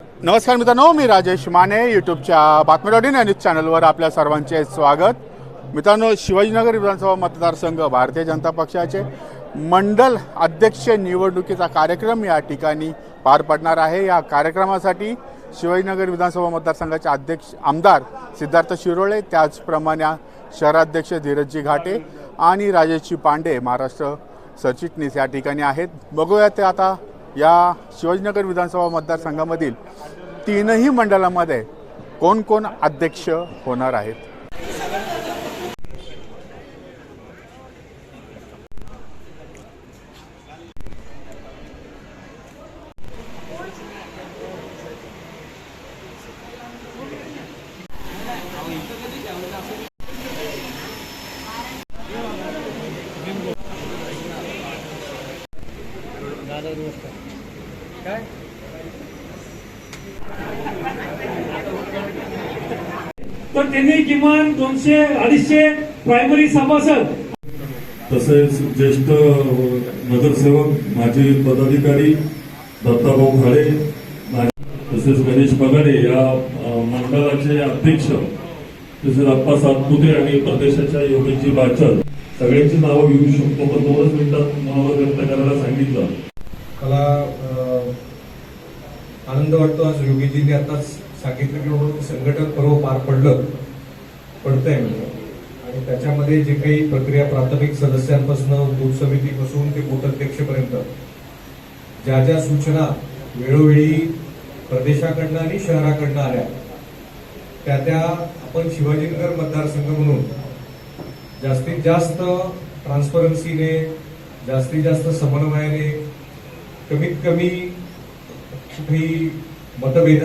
नमस्कार मित्रांनो मी राजेश माने यूट्यूबच्या बातमी डॉट इन या न्यूज चॅनलवर आपल्या सर्वांचे स्वागत. मित्रांनो शिवाजीनगर विधानसभा मतदारसंघ भारतीय जनता पक्षाचे मंडल अध्यक्ष निवडणुकीचा कार्यक्रम या ठिकाणी पार पडणार आहे. या कार्यक्रमासाठी शिवाजीनगर विधानसभा मतदारसंघाचे अध्यक्ष आमदार सिद्धार्थ शिरोळे त्याचप्रमाणे शहराध्यक्ष धीरजजी घाटे आणि राजेशजी पांडे महाराष्ट्र सरचिटणीस या ठिकाणी आहेत. बघूया ते आता या शिवाजीनगर विधानसभा मतदारसंघामधील तीनही मंडळामध्ये कोण कोण अध्यक्ष होणार आहेत? तर त्यांनी किमान दोनशे अडीचशे प्रायमरी सभासद. तसेच ज्येष्ठ नगरसेवक माजी पदाधिकारी दत्ताभाऊ खाडे तसेच गणेश पगाडे या मंडळाचे अध्यक्ष तसेच अप्पा सातपुते आणि प्रदेशाच्या योगीची बाचल. सगळ्यांची नावं घेऊ शकतो पण दोनच मिनिटात मनोगत व्यक्त करायला सांगितलं. मला आनंद वाटतो आज योगीजींनी आताच सांगितलं की म्हणून संघटन पर्व पार पडलं पडतंय म्हणजे. आणि त्याच्यामध्ये जे काही प्रक्रिया प्राथमिक सदस्यांपासून बूथ समितीपासून ते गोटाध्यक्षपर्यंत ज्या ज्या सूचना वेळोवेळी प्रदेशाकडनं आणि शहराकडनं आल्या त्या त्या आपण शिवाजीनगर मतदारसंघ म्हणून जास्तीत जास्त ट्रान्सपरन्सीने जास्तीत जास्त समन्वयाने कमीत कमी कुठेही मतभेद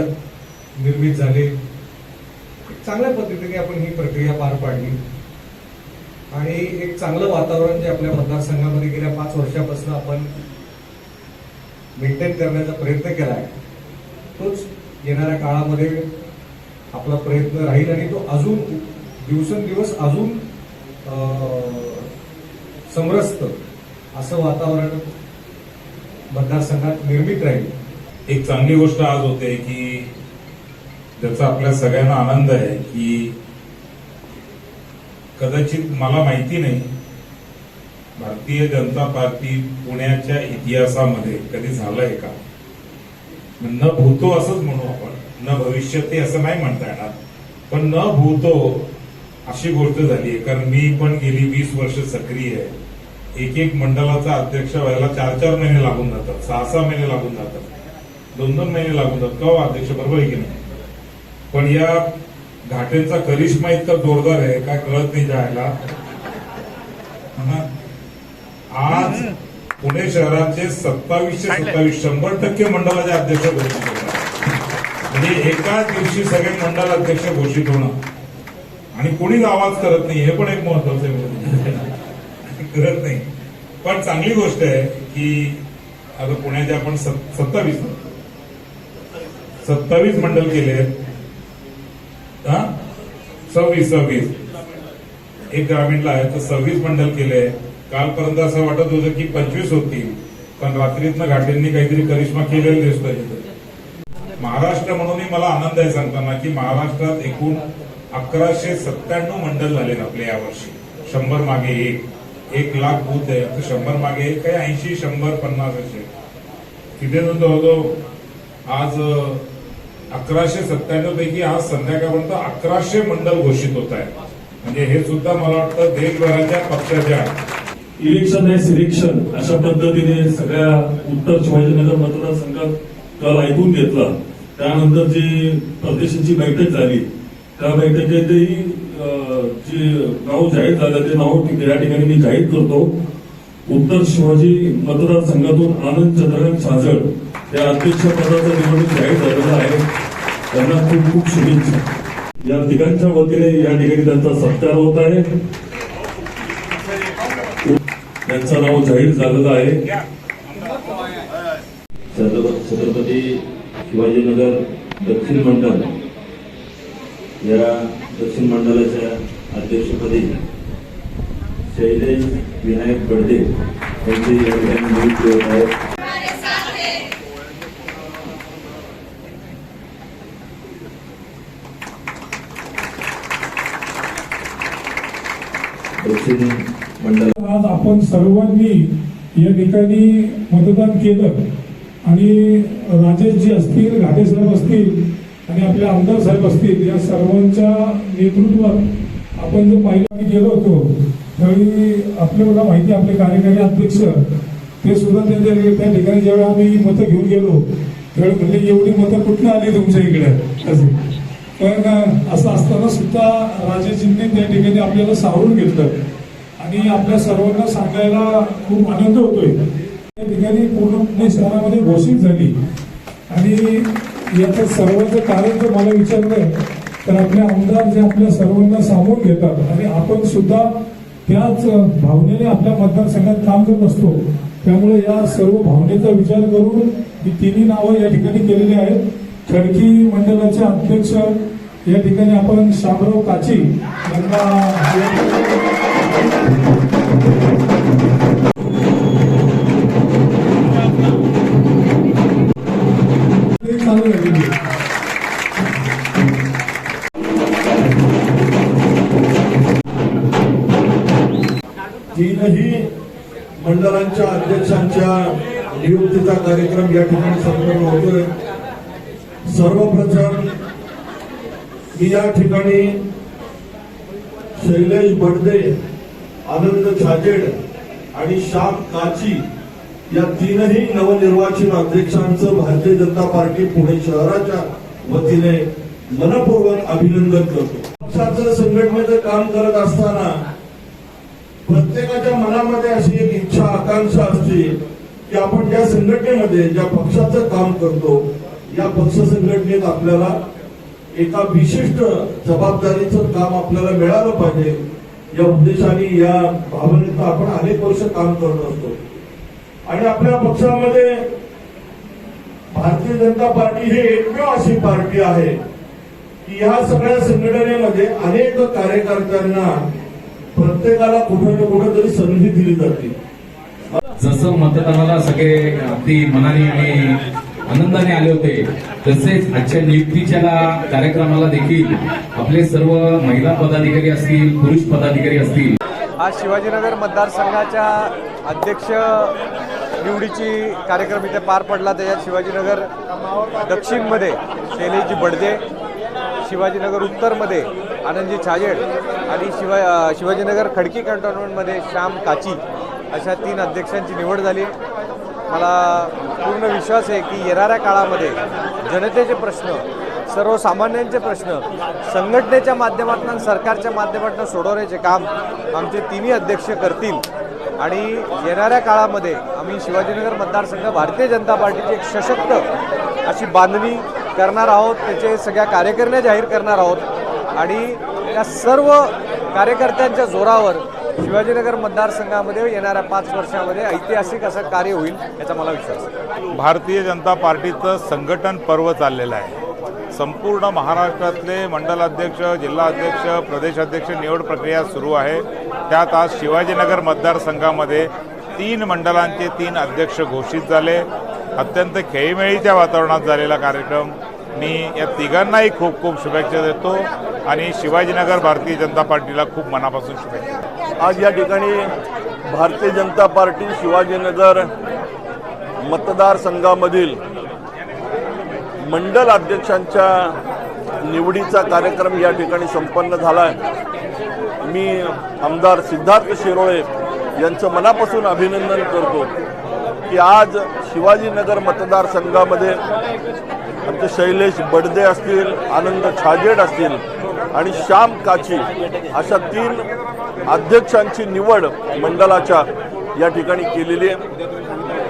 निर्मित झाले. चांगल्या पद्धतीने आपण ही प्रक्रिया पार पाडली. आणि एक चांगलं वातावरण जे आपल्या मतदारसंघामध्ये गेल्या पाच वर्षापासून आपण मेंटेन करण्याचा प्रयत्न केला आहे तोच येणाऱ्या काळामध्ये आपला प्रयत्न राहील आणि तो अजून दिवसेंदिवस अजून समरसत असं वातावरण मतदारसंघात निर्मित राहील. एक चांगली गोष्ट आज होते की ज्याचा आपल्या सगळ्यांना आनंद आहे की कदाचित मला माहिती नाही भारतीय जनता पार्टी पुण्याच्या इतिहासामध्ये कधी झालंय का? न भूतो असंच म्हणू आपण न भविष्यते असं नाही म्हणता येणार. पण न भूतो अशी गोष्ट झाली आहे कारण मी पण गेली वीस वर्ष सक्रिय आहे. एक एक मंडळाचा अध्यक्ष व्हायला चार चार महिने लागून जातात सहा सहा महिने लागून जातात. दोन दोन महिने लागून हो अध्यक्ष बरोबर की नाही? पण या घाटेंचा करिश्मा इतका जोरदार आहे काय कळत नाही जायला. आज पुणे शहराचे सत्तावीसशे सत्तावीस शंभर टक्के मंडळाचे अध्यक्ष घोषित होतात म्हणजे एकाच दिवशी सगळे मंडळ अध्यक्ष घोषित होणं आणि कोणीच आवाज करत नाही हे पण एक महत्वाचं आहे. करत नाही. पण चांगली गोष्ट आहे की आता पुण्याचे आपण सत- सत्तावीस सत्तावीस मंडल केले आहेत. हा? सव्वीस सव्वीस. एक ग्रामीणला आहे तर सव्वीस मंडल केले कालपर्यंत असं वाटत होतं की पंचवीस होतील पण रात्रीतनं घाटेंनी काहीतरी करिश्मा केलेला दिसतो तिथे. महाराष्ट्र म्हणूनही मला आनंद आहे सांगताना की महाराष्ट्रात एकूण अकराशे सत्त्याण्णव मंडल झाले आपले यावर्षी. शंभर मागे एक एक लाख बूथ आहे. तर शंभर मागे एक काही ऐंशी शंभर पन्नास असे. तिथे जो जवळजवळ आज अकराशे सत्त्याण्णव पैकी आज संध्याकाळपर्यंत अकराशे मंडळ घोषित होत आहे म्हणजे हे सुद्धा मला वाटतं देशभराच्या पक्षाच्या इलेक्शन हे सिलेक्शन अशा पद्धतीने सगळ्या उत्तर शिवाजीनगर मतदारसंघात काल ऐकून घेतला. त्यानंतर जी प्रदेशाची बैठक झाली त्या बैठकीतही अं, जे नाव जाहीर झालं ते नाव या ठिकाणी मी जाहीर करतो. उत्तर शिवाजी मतदारसंघातून आनंद चंद्रकांत साजळ या अध्यक्षपदाचा निवडणूक जाहीर झालेला आहे. त्यांना खूप खूप शुभेच्छा. या तिघांच्या वतीने या ठिकाणी त्यांचा सत्कार होत आहे. त्यांचं नाव जाहीर झालेलं आहे. छत्रपती शिवाजीनगर दक्षिण मंडळ या दक्षिण मंडळाच्या अध्यक्षपदी शैलेश विनायक बडदे यांची या ठिकाणी नियुक्ती होत आहे. आज आपण सर्वांनी या ठिकाणी मतदान केलं आणि राजेशजी असतील घाटे साहेब असतील आणि आपले आमदार साहेब असतील या सर्वांच्या नेतृत्वात आपण जो पाहिलं गेलो होतो त्यावेळी आपल्याला माहिती आहे, आपले कार्यकारी अध्यक्ष ते सुद्धा त्यांच्या त्या ठिकाणी ज्यावेळी आम्ही मतं घेऊन गेलो त्यावेळी म्हणजे एवढी मतं कुठनं आली तुमच्या इकडे? असे. पण असं असताना सुद्धा राजेजींनी त्या ठिकाणी आपल्याला सावरून घेतलं. आणि आपल्या सर्वांना सांगायला खूप आनंद होतोय. त्या ठिकाणी पूर्णपणे शहरामध्ये घोषित झाली. आणि याचं सर्वांचं कारण जर मला विचारलं तर आपले आमदार जे आपल्या सर्वांना सामावून घेतात. आणि आपण सुद्धा त्याच भावनेने आपल्या मतदारसंघात काम करत असतो. त्यामुळे या सर्व भावनेचा विचार करून ही तिन्ही नावं या ठिकाणी केलेली आहेत. खडकी मंडळाचे अध्यक्ष या ठिकाणी आपण शामराव काची यांना ते तीनही मंडळांच्या अध्यक्षांच्या नियुक्तीचा कार्यक्रम या ठिकाणी संपन्न होतोय. सर्वप्रथम मी या ठिकाणी शैलेश बडदे आनंद छाजेड आणि श्याम काची या तीनही नवनिर्वाचित अध्यक्षांचं भारतीय जनता पार्टी पुणे शहराच्या वतीने मनपूर्वक अभिनंदन करतो. पक्षाचं संघटनेचं काम करत असताना प्रत्येकाच्या मनामध्ये अशी एक इच्छा आकांक्षा असते की आपण ज्या संघटनेमध्ये ज्या पक्षाचं काम करतो या पक्ष संघटनेत आपल्याला एका विशिष्ट जबाबदारीचं काम आपल्याला मिळालं पाहिजे. या उद्देशाने या भावनेत आपण अनेक वर्ष काम करत असतो. आणि आपल्या पक्षामध्ये भारतीय जनता पार्टी ही एकमेव अशी पार्टी आहे की या सगळ्या संघटनेमध्ये अनेक कार्यकर्त्यांना प्रत्येकाला कुठे ना कुठे तरी संधी दिली जाते. जसं मतदानाला सगळे अगदी मनाने आणि आनंदाने आले होते. तसेच आजच्या नियुक्तीच्या कार्यक्रमाला देखील आपले सर्व महिला पदाधिकारी असतील पुरुष पदाधिकारी असतील. आज शिवाजीनगर मतदारसंघाच्या अध्यक्ष निवडीची कार्यक्रम इथे पार पडला त्याच्यात शिवाजीनगर दक्षिणमध्ये शैलेशजी बडदे शिवाजीनगर उत्तरमध्ये आनंदजी छाजेड आणि शिवा शिवाजीनगर खडकी कॅन्टोन्मेंटमध्ये श्याम काची अशा तीन अध्यक्षांची निवड झाली. मला पूर्ण विश्वास आहे की येणाऱ्या काळामध्ये जनतेचे प्रश्न सर्वसामान्यांचे प्रश्न संघटनेच्या माध्यमातून आणि सरकारच्या माध्यमातून सोडवण्याचे काम आमचे तिन्ही अध्यक्ष करतील. आणि येणाऱ्या काळामध्ये आम्ही शिवाजीनगर मतदारसंघ भारतीय जनता पार्टीची एक सशक्त अशी बांधणी करणार आहोत त्याचे सगळ्या कार्यकारिण्या जाहीर करणार आहोत. आणि या सर्व कार्यकर्त्यांच्या जोरावर शिवाजीनगर मतदारसंघामध्ये येणाऱ्या पाच वर्षामध्ये ऐतिहासिक असं कार्य होईल याचा मला विश्वास आहे. भारतीय जनता पार्टीचं संघटन पर्व चाललेलं आहे. संपूर्ण महाराष्ट्रातले मंडलाध्यक्ष जिल्हाध्यक्ष प्रदेशाध्यक्ष निवड प्रक्रिया सुरू आहे. त्यात आज शिवाजीनगर मतदारसंघामध्ये तीन मंडलांचे तीन अध्यक्ष घोषित झाले. अत्यंत खेळीमेळीच्या वातावरणात झालेला कार्यक्रम. मी या तिघांनाही खूप खूप शुभेच्छा देतो आणि शिवाजीनगर भारतीय जनता पार्टीला खूप मनापासून शुभेच्छा आज या ठिकाणी भारतीय जनता पार्टी शिवाजीनगर मतदारसंघामधील मंडल अध्यक्षांच्या निवडीचा कार्यक्रम या ठिकाणी संपन्न झाला आहे मी आमदार सिद्धार्थ शिरोळे यांचं मनापासून अभिनंदन करतो की आज शिवाजीनगर मतदारसंघामध्ये आमचे शैलेश बडदे असतील आनंद छाजेड असतील आणि श्याम काची अशा तीन अध्यक्षांची निवड मंडळाच्या या ठिकाणी केलेली आहे.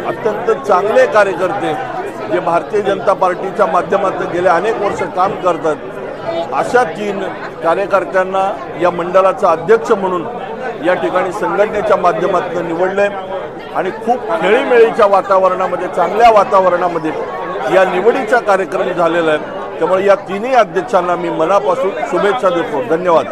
अत्यंत चांगले कार्यकर्ते जे भारतीय जनता पार्टीच्या माध्यमातून गेले अनेक वर्ष काम करतात अशा तीन कार्यकर्त्यांना या मंडळाचा अध्यक्ष म्हणून या ठिकाणी संघटनेच्या माध्यमातून निवडले आणि खूप खेळीमेळीच्या वातावरणामध्ये चांगल्या वातावरणामध्ये या निवडीचा कार्यक्रम झालेला आहे. त्यामुळे या तिन्ही अध्यक्षांना मी मनापासून शुभेच्छा देतो. धन्यवाद.